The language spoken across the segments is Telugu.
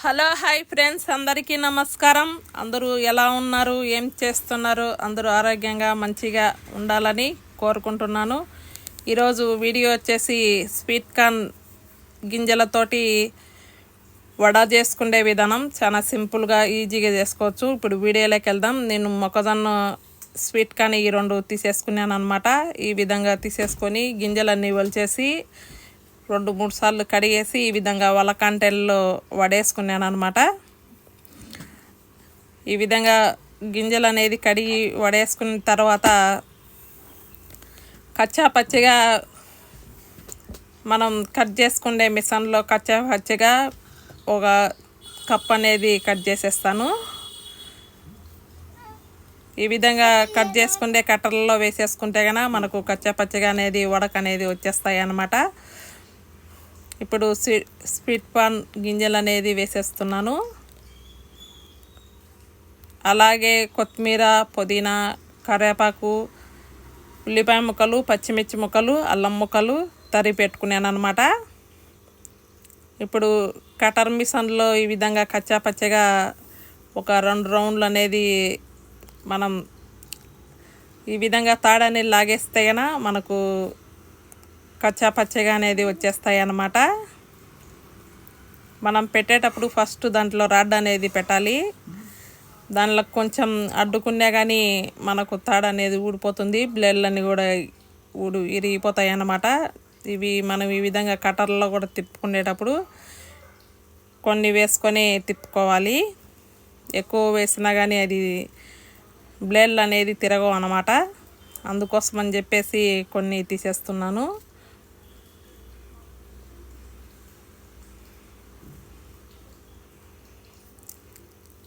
హలో హాయ్ ఫ్రెండ్స్ అందరికీ నమస్కారం. అందరూ ఎలా ఉన్నారు? ఏం చేస్తున్నారు? అందరూ ఆరోగ్యంగా మంచిగా ఉండాలని కోరుకుంటున్నాను. ఈరోజు వీడియో వచ్చేసి స్వీట్ కార్న్ గింజలతోటి వడ చేసుకునే విధానం. చాలా సింపుల్గా ఈజీగా చేసుకోవచ్చు. ఇప్పుడు వీడియోలోకి వెళ్దాం. నేను మొక్కజొన్న స్వీట్ కార్న్ ఈ రెండు తీసేసుకున్నాను అనమాట ఈ విధంగా తీసేసుకొని గింజలన్నీ వలిచేసి రెండు మూడు సార్లు కడిగేసి ఈ విధంగా వలకంటెల్లో వడేసుకున్నాను అనమాట ఈ విధంగా గింజలు అనేది కడిగి వడేసుకున్న తర్వాత కచ్చా పచ్చిగా మనం కట్ చేసుకునే మిషన్లో కచ్చా పచ్చిగా ఒక కప్ అనేది కట్ చేసేస్తాను. ఈ విధంగా కట్ చేసుకుంటే కట్టర్లలో వేసేసుకుంటే కనుక మనకు కచ్చా పచ్చిగా అనేది వడక అనేది వచ్చేస్తాయి అన్నమాట ఇప్పుడు స్వీ స్వీట్ పాన్ గింజలు అనేది వేసేస్తున్నాను. అలాగే కొత్తిమీర పుదీనా కరివేపాకు ఉల్లిపాయ ముక్కలు పచ్చిమిర్చి ముక్కలు అల్లం ముక్కలు తరి పెట్టుకున్నాను అనమాట ఇప్పుడు కటర్ మిషన్లో ఈ విధంగా కచ్చా పచ్చగా ఒక రెండు రౌండ్లు అనేది మనం ఈ విధంగా తాడని లాగేస్తే గన మనకు కచ్చా పచ్చగా అనేది వచ్చేస్తాయి అన్నమాట. మనం పెట్టేటప్పుడు ఫస్ట్ దాంట్లో రాడ్ అనేది పెట్టాలి. దానిలో కొంచెం అడ్డుకున్నా కానీ మనకు తాడు అనేది ఊడిపోతుంది. బ్లేడ్లన్నీ కూడా ఊడు ఇరిగిపోతాయి అన్నమాట. ఇవి మనం ఈ విధంగా కటర్లో కూడా తిప్పుకునేటప్పుడు కొన్ని వేసుకొని తిప్పుకోవాలి. ఎక్కువ వేసినా కానీ అది బ్లేడ్లు అనేది తిరగవు అన్నమాట. అందుకోసం అని చెప్పేసి కొన్ని తీసేస్తున్నాను.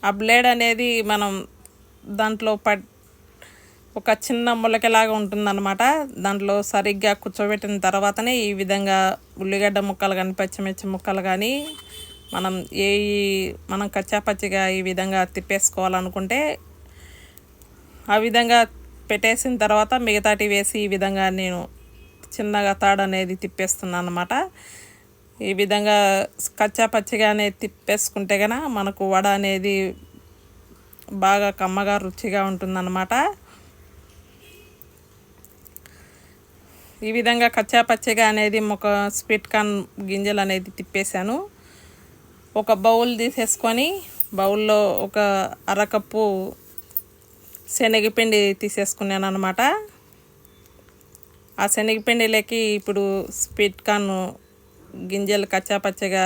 ఆ బ్లేడ్ అనేది మనం దాంట్లో ప ఒక చిన్న మొలకలాగా ఉంటుందన్నమాట. దాంట్లో సరిగ్గా కూర్చోబెట్టిన తర్వాతనే ఈ విధంగా ఉల్లిగడ్డ ముక్కలు కానీ పచ్చిమిర్చి ముక్కలు కానీ మనం ఏ మనం కచ్చాపచ్చిగా ఈ విధంగా తిప్పేసుకోవాలనుకుంటే ఆ విధంగా పెట్టేసిన తర్వాత మిగతాటి వేసి ఈ విధంగా నేను చిన్నగా తాడు అనేది తిప్పేస్తున్నాను అనమాట ఈ విధంగా కచ్చా పచ్చిగానే తిప్పేసుకుంటే గన మనకు వడ అనేది బాగా కమ్మగా రుచిగా ఉంటుందన్నమాట. ఈ విధంగా కచ్చా పచ్చిగా అనేది ఒక స్వీట్ కార్న్ గింజలు అనేది తిప్పేశాను. ఒక బౌల్ తీసేసుకొని బౌల్లో ఒక అరకప్పు శనగపిండి తీసేసుకున్నాను అనమాట ఆ శనగపిండిలోకి ఇప్పుడు స్వీట్ కార్న్ గింజలు కచ్చాపచ్చగా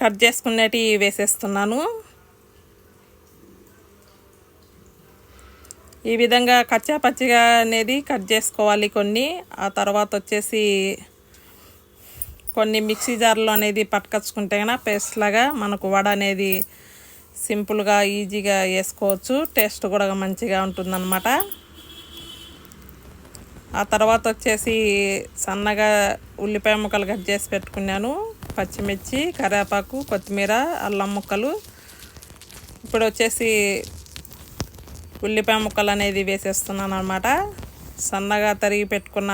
కట్ చేసుకునేటి వేసేస్తున్నాను. ఈ విధంగా కచ్చాపచ్చిగా అనేది కట్ చేసుకోవాలి కొన్ని. ఆ తర్వాత వచ్చేసి కొన్ని మిక్సీ జార్లో అనేది పట్టుకొచ్చుకుంటే కన్నా పేస్ట్ లాగా మనకు వడ అనేది సింపుల్గా ఈజీగా వేసుకోవచ్చు. టేస్ట్ కూడా మంచిగా ఉంటుందన్నమాట. ఆ తర్వాత వచ్చేసి సన్నగా ఉల్లిపాయ ముక్కలు కట్ చేసి పెట్టుకున్నాను. పచ్చిమిర్చి కరివేపాకు కొత్తిమీర అల్లం ముక్కలు. ఇప్పుడు వచ్చేసి ఉల్లిపాయ ముక్కలు అనేది వేసేస్తున్నాను అనమాట సన్నగా తరిగి పెట్టుకున్న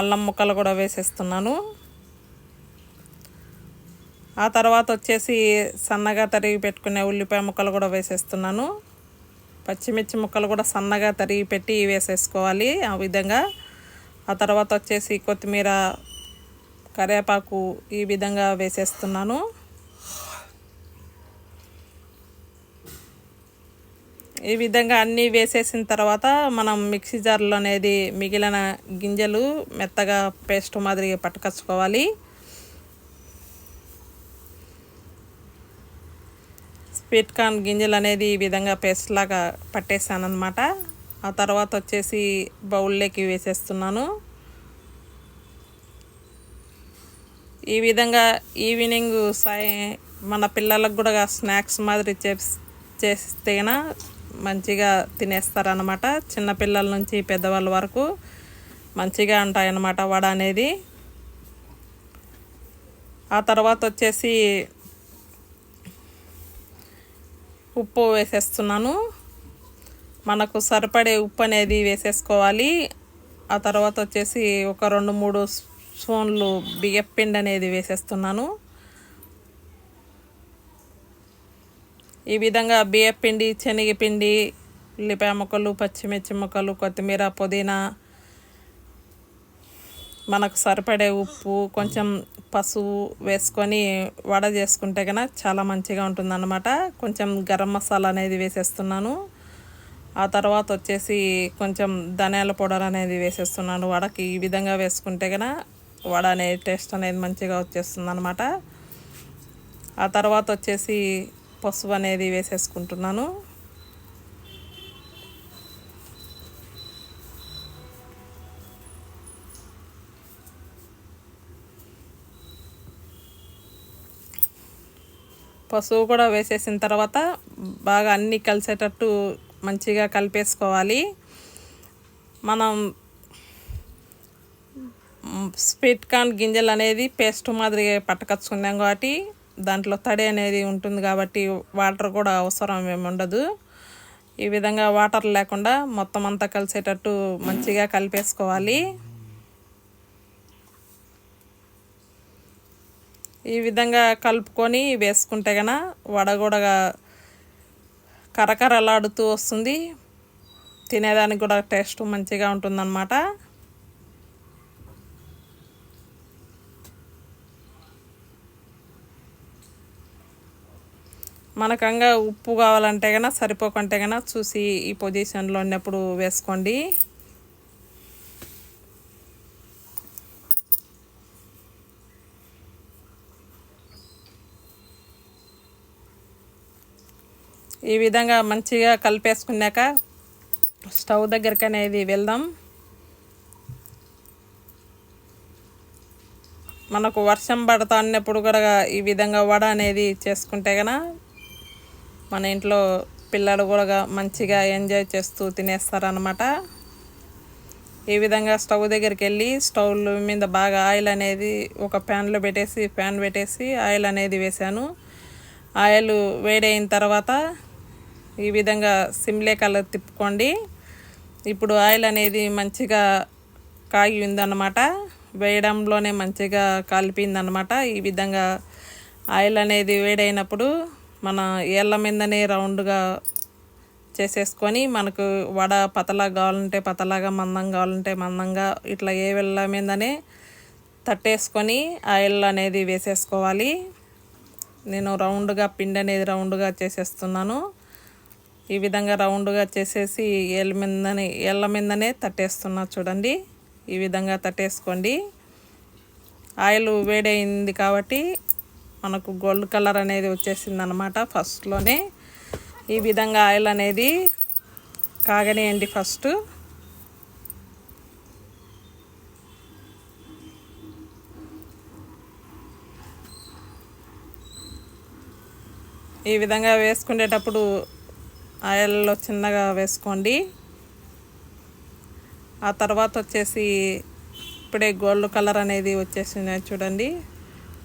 అల్లం ముక్కలు కూడా వేసేస్తున్నాను. ఆ తర్వాత వచ్చేసి సన్నగా తరిగి పెట్టుకునే ఉల్లిపాయ ముక్కలు కూడా వేసేస్తున్నాను. పచ్చిమిర్చి ముక్కలు కూడా సన్నగా తరిగి పెట్టి వేసేసుకోవాలి ఆ విధంగా. ఆ తర్వాత వచ్చేసి కొత్తిమీర కరివేపాకు ఈ విధంగా వేసేస్తున్నాను. ఈ విధంగా అన్నీ వేసేసిన తర్వాత మనం మిక్సీ జార్లో అనేది మిగిలిన గింజలు మెత్తగా పేస్ట్ మాదిరిగా పట్టుకొచ్చుకోవాలి. స్వీట్ కార్న్ గింజలు అనేది ఈ విధంగా పేస్ట్ లాగా పట్టేసాను అనమాట ఆ తర్వాత వచ్చేసి బౌల్లోకి వేసేస్తున్నాను. ఈ విధంగా ఈవినింగ్ సాయి మన పిల్లలకు కూడా స్నాక్స్ మాదిరి చేస్తేనా మంచిగా తినేస్తారనమాట చిన్నపిల్లల నుంచి పెద్దవాళ్ళ వరకు మంచిగా ఉంటాయన్నమాట వడ అనేది. ఆ తర్వాత వచ్చేసి ఉప్పు వేసేస్తున్నాను. మనకు సరిపడే ఉప్పు అనేది వేసేసుకోవాలి. ఆ తర్వాత వచ్చేసి ఒక రెండు మూడు స్పూన్లు బియ్యపిండి అనేది వేసేస్తున్నాను. ఈ విధంగా బియ్యపిండి శనగపిండి ఉల్లిపాయ ముక్కలు పచ్చిమిర్చి ముక్కలు కొత్తిమీర పుదీనా మనకు సరిపడే ఉప్పు కొంచెం పసుపు వేసుకొని వడ చేసుకుంటే కనుక చాలా మంచిగా ఉంటుందన్నమాట. కొంచెం గరం మసాలా అనేది వేసేస్తున్నాను. ఆ తర్వాత వచ్చేసి కొంచెం ధనియాల పౌడర్ అనేది వేసేస్తున్నాను. వడకి ఈ విధంగా వేసుకుంటే కనుక వడ అనేది టేస్ట్ అనేది మంచిగా వచ్చేస్తుంది అనమాట ఆ తర్వాత వచ్చేసి పసుపు అనేది వేసేసుకుంటున్నాను. పసుపు కూడా వేసేసిన తర్వాత బాగా అన్నీ కలిసేటట్టు మంచిగా కలిపేసుకోవాలి. మనం స్వీట్ కార్న్ గింజలు అనేది పేస్ట్ మాదిరిగా పట్టకచ్చుకున్నాం కాబట్టి దాంట్లో తడి అనేది ఉంటుంది కాబట్టి వాటర్ కూడా అవసరం ఏమి ఉండదు. ఈ విధంగా వాటర్ లేకుండా మొత్తం అంతా కలిసేటట్టు మంచిగా కలిపేసుకోవాలి. ఈ విధంగా కలుపుకొని వేసుకుంటే గన వడగొడగా కరకరలాడుతూ వస్తుంది. తినేదానికి కూడా టేస్ట్ మంచిగా ఉంటుందన్నమాట. మనకంగా ఉప్పు కావాలంటే కన్నా సరిపోకుంటే కన చూసి ఈ పొజిషన్లో ఉన్నప్పుడు వేసుకోండి. ఈ విధంగా మంచిగా కలిపేసుకున్నాక స్టవ్ దగ్గరికి అనేది వెళ్దాం. మనకు వర్షం పడతా అన్నప్పుడు కూడా ఈ విధంగా వడ అనేది చేసుకుంటే గన మన ఇంట్లో పిల్లలు కూడా మంచిగా ఎంజాయ్ చేస్తూ తినేస్తారనమాట ఈ విధంగా స్టవ్ దగ్గరికి వెళ్ళి స్టవ్ మీద బాగా ఆయిల్ అనేది ఒక ప్యాన్లో పెట్టేసి ప్యాన్ పెట్టేసి ఆయిల్ అనేది వేసాను ఆయిల్ వేడైన తర్వాత ఈ విధంగా సిమ్లే కలర్ తిప్పుకోండి. ఇప్పుడు ఆయిల్ అనేది మంచిగా కాగి ఉందన్నమాట వేయడంలోనే మంచిగా కాలిపోయిందనమాట ఈ విధంగా ఆయిల్ అనేది వేడైనప్పుడు మన ఏళ్ళ మీదనే రౌండ్గా చేసేసుకొని మనకు వడ పతలాగా కావాలంటే పతలాగా మందం కావాలంటే మందంగా ఇట్లా ఏ వెళ్ళ మీదనే తట్టేసుకొని ఆయిల్ అనేది వేసేసుకోవాలి. నేను రౌండ్గా పిండి అనేది రౌండ్గా చేసేస్తున్నాను. ఈ విధంగా రౌండ్గా చేసేసి ఏళ్ళ మీదనే ఏళ్ళ మీదనే తట్టేస్తున్నా చూడండి. ఈ విధంగా తట్టేసుకోండి. ఆయిల్ వేడైంది కాబట్టి మనకు గోల్డ్ కలర్ అనేది వచ్చేసింది అనమాట ఫస్ట్లోనే. ఈ విధంగా ఆయిల్ అనేది కాగనేయండి ఫస్ట్. ఈ విధంగా వేసుకునేటప్పుడు ఆయిల్లో చిన్నగా వేసుకోండి. ఆ తర్వాత వచ్చేసి ఇప్పుడే గోల్డ్ కలర్ అనేది వచ్చేసింది చూడండి.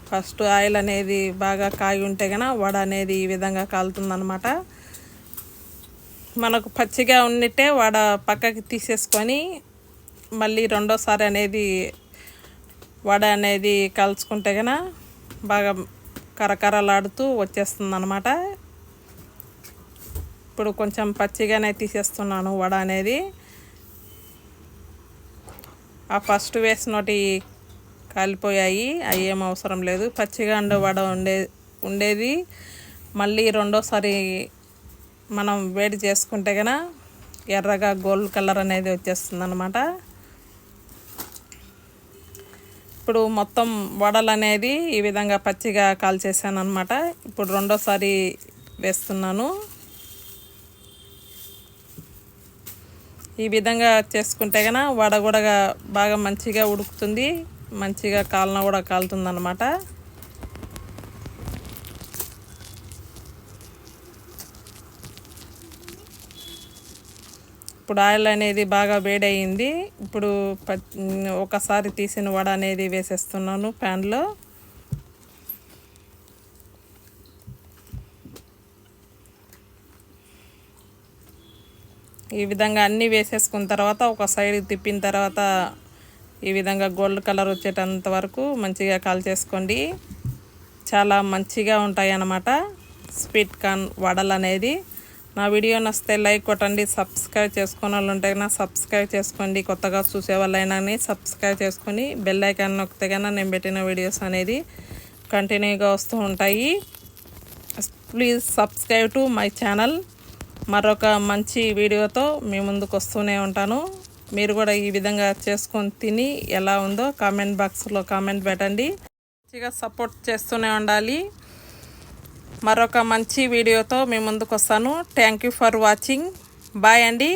ఫస్ట్ ఆయిల్ అనేది బాగా కాగి ఉంటే కనుక వడ అనేది ఈ విధంగా కాలుతుందనమాట మనకు పచ్చిగా ఉన్నట్టే వడ పక్కకి తీసేసుకొని మళ్ళీ రెండోసారి అనేది వడ అనేది కలుసుకుంటే కనుక బాగా కరకరలాడుతూ వచ్చేస్తుంది అనమాట ఇప్పుడు కొంచెం పచ్చిగానే తీసేస్తున్నాను వడ అనేది. ఆ ఫస్ట్ వేసినటి కాలిపోయాయి అవి ఏం అవసరం లేదు. పచ్చిగా ఉండే వడ ఉండే ఉండేది. మళ్ళీ రెండోసారి మనం వేడి చేసుకుంటే కనుక ఎర్రగా గోల్డ్ కలర్ అనేది వచ్చేస్తుంది అనమాట ఇప్పుడు మొత్తం వడలు అనేది ఈ విధంగా పచ్చిగా కాల్చేసాను అనమాట ఇప్పుడు రెండోసారి వేస్తున్నాను. ఈ విధంగా చేసుకుంటే కనుక వడ కూడా బాగా మంచిగా ఉడుకుతుంది. మంచిగా కాలన కూడా కాలుతుంది అనమాట ఇప్పుడు ఆయిల్ అనేది బాగా వేడయింది. ఇప్పుడు ఒకసారి తీసిన వడ అనేది వేసేస్తున్నాను ప్యాన్లో. ఈ విధంగా అన్నీ వేసేసుకున్న తర్వాత ఒక సైడ్ తిప్పిన తర్వాత ఈ విధంగా గోల్డ్ కలర్ వచ్చేటంత వరకు మంచిగా కాల్ చేసుకోండి. చాలా మంచిగా ఉంటాయి అన్నమాట స్వీట్ కార్న్ వడలు అనేది. నా వీడియో నచ్చితే లైక్ కొట్టండి. సబ్స్క్రైబ్ చేసుకున్న వాళ్ళు ఉంటే కన్నా సబ్స్క్రైబ్ చేసుకోండి. కొత్తగా చూసే వాళ్ళైనా సబ్స్క్రైబ్ చేసుకొని బెల్ ఐకాన్ నొక్కితే కన్నా నేను పెట్టిన వీడియోస్ అనేది కంటిన్యూగా వస్తూ ఉంటాయి. Please subscribe to my channel. మరొక మంచి వీడియోతో మీ ముందుకు వస్తూనే ఉంటాను. మీరు కూడా ఈ విధంగా చేసుకొని తిని ఎలా ఉందో కామెంట్ బాక్స్లో కామెంట్ పెట్టండి. మంచిగా సపోర్ట్ చేస్తూనే ఉండాలి. మరొక మంచి వీడియోతో మీ ముందుకు వస్తాను. Thank you for watching bye అండి.